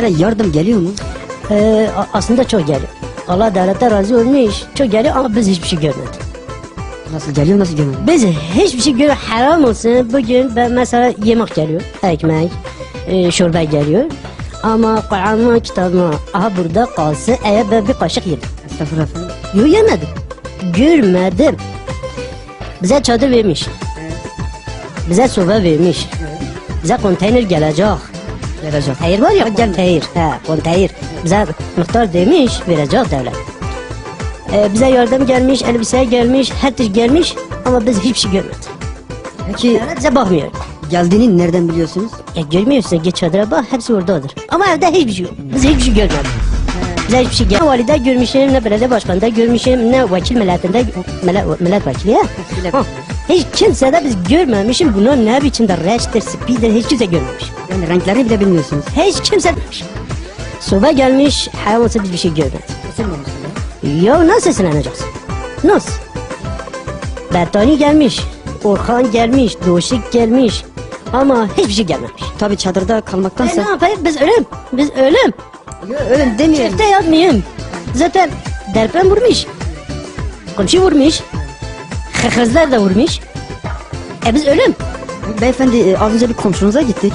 yardım geliyor mu? Ee, aslında çok geliyor. Allah devlete razı olmuş. Çok geliyor ama biz hiçbir şey görmedik. Nasıl geliyor nasıl geliyor? Biz hiçbir şey görüyor. Haram olsun. Bugün ben mesela yemek geliyor. Ekmek, e, çorba geliyor. Ama Kur'an'ın kitabıma aha burada kalsın. Eğer ben bir kaşık yedim. Estağfurullah efendim. Yok yemedim. Görmedim. Bize çadır vermiş. Bize soba vermiş. Bize konteyner gelecek. Gelecek. Hayır var ya konteyner. He konteyner. Bize miktar demiş verecek devlet. Ee, bize yardım gelmiş, elbise gelmiş, her şey gelmiş ama biz hiçbir şey görmedik. Peki Devlet bize bakmıyor. geldiğini nereden biliyorsunuz? Ya görmüyorsun geç çadıra bak hepsi oradadır. Ama evde hiçbir şey yok. Biz hiçbir şey görmedik. Bize hiçbir şey gelmedi. Valide görmüşüm, ne belediye başkanında görmüşüm, ne vekil milletinde, millet, milletvekili ya. Hiç kimse de biz görmemişim. Bunlar ne biçimde reçtir, spidir hiç kimse görmemiş. Yani renklerini bile bilmiyorsunuz. Hiç kimse. Soba gelmiş, hayvansa biz bir şey görmedik. Isınmamışsınız. Ya nasıl sinanacaksın? Nasıl? Bettani gelmiş, Orhan gelmiş, Doşik gelmiş. Ama hiçbir şey gelmemiş. Tabii çadırda Ben ne kalmaktansa... yapayım? Biz ölüm. Biz ölüm. Yok öyle demeyelim. Çifte yatmayayım. Zaten deprem vurmuş. Komşu vurmuş. Hırhızlar da vurmuş. E biz ölüm. Beyefendi e, az önce bir komşunuza gittik.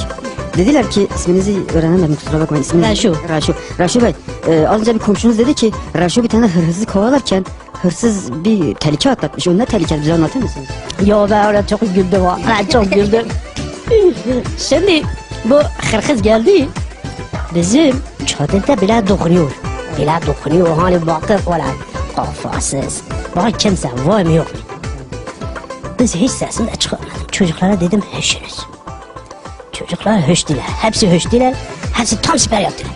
Dediler ki isminizi öğrenemedim kusura bakmayın. İsminiz Raşu. Raşu. Raşu Bey e, az önce bir komşunuz dedi ki Raşu bir tane hırsızı kovalarken hırsız bir tehlike atlatmış. O ne tehlike bize anlatır mısınız? Yo ben orada çok güldüm. ha. Ben çok güldüm. Şimdi bu hırhız geldi. Bizim çadırda bile dokunuyor. Bile dokunuyor. Hani baktık valla kafasız. Bak kimse var mı yok mu? Biz hiç sesini de çıkarmadık. Çocuklara dedim höşünüz. Çocuklar höştüler. Hepsi höştüler. Hepsi tam siper yaptılar.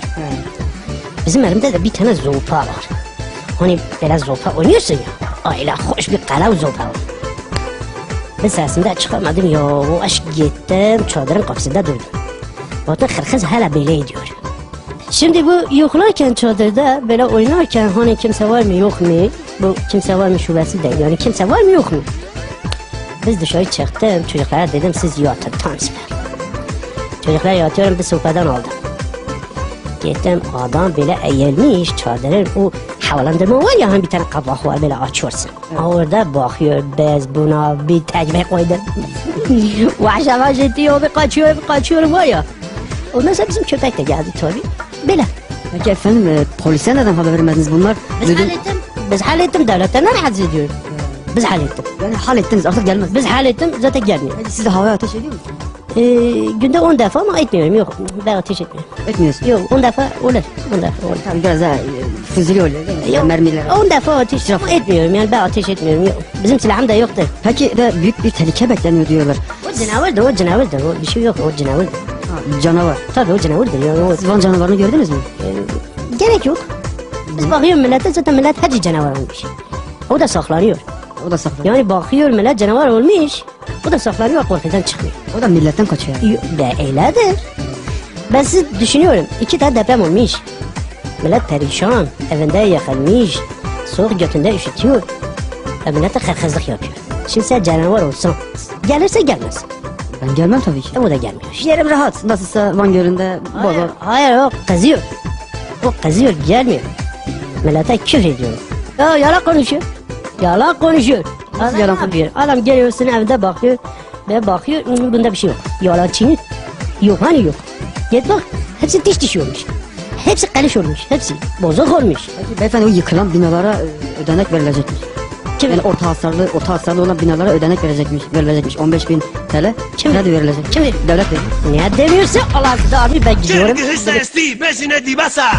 Bizim elimde de bir tane zopa var. Hani böyle zopa oynuyorsun ya. Öyle hoş bir kalav zopa var. Ben sesimi de çıkarmadım ya. O aşk gittim çadırın kapısında durdum. Baktım hırkız hala böyle ediyor. Şimdi bu yoklarken çadırda böyle oynarken hani kimse var mı yok mu? Bu kimse var mı şubesi değil. Yani kimse var mı yok mu? Biz dışarı çıktım çocuklara dedim siz yatın tam süper. Çocuklar yatıyorum bir sopadan aldım. Gittim adam böyle eğilmiş çadırın o havalandırma var ya hani bir tane kapak var böyle açıyorsun. Orada bakıyor bez buna bir tekme koydum. Vahşa vahşa diyor bir kaçıyor bir kaçıyor var ya. Ondan sonra bizim köpek de geldi tabii. Böyle. Peki efendim e, polise neden haber vermediniz bunlar? Biz hallettim. Biz hallettim devletten rahatsız ediyor. Biz hallettim. Yani hallettiniz artık gelmez. Biz hallettim zaten gelmiyor. Peki siz de havaya ateş ediyor musunuz? Ee, günde 10 defa ama etmiyorum yok. Ben ateş etmiyorum. Etmiyorsunuz. Yok 10 defa olur. 10 defa olur. Tabii biraz daha e, fuzuli oluyor değil mi? Yok, Mermiler. 10 defa ateş ama etmiyorum yani ben ateş etmiyorum. Yok. Bizim silahım da yoktur. Peki de büyük bir tehlike bekleniyor diyorlar. O canavardır, o canavardır. O bir şey yok, o canavardır. Ha, canavar. Tabii o canavardır yani. O, Siz Van canavarını gördünüz mü? e, gerek yok. Biz bakıyoruz millete zaten millet şey canavar olmuş. O da saklanıyor. O da saklı. Yani bakıyor millet canavar olmuş. O da saklanıyor korkudan çıkmıyor. O da milletten kaçıyor. Yo- Be öyledir. Ben siz düşünüyorum. iki tane deprem olmuş. Millet perişan. Evinde yakılmış. Soğuk götünde üşütüyor. E millet de hırhızlık yapıyor. Şimdi sen canavar olsan. Gelirse gelmez. Ben gelmem tabii ki. E o da gelmiyor. Yerim rahat. Nasılsa Van Gölü'nde Hayır, hayır o kızıyor. O kızıyor gelmiyor. Millete küfür ediyor. Ya yalan konuşuyor. Yalan konuşuyor. Adam yalan konuşuyor. Adam geliyor senin evde bakıyor. Ve bakıyor "Hmm, bunda bir şey yok. Yalancının yok hani yok. Git bak hepsi diş diş olmuş. Hepsi kaliş olmuş. Hepsi bozuk olmuş. Peki beyefendi o yıkılan binalara e, ödenek verilecekmiş. Kim, Yani orta hasarlı, orta hasarlı olan binalara ödenek verecekmiş, verilecekmiş. 15 bin TL. Kim? Kredi verilecek. Kim? Devlet verir. ne demiyorsa Allah abi ben gidiyorum. Esa Steve, Messi, Neti, Baza.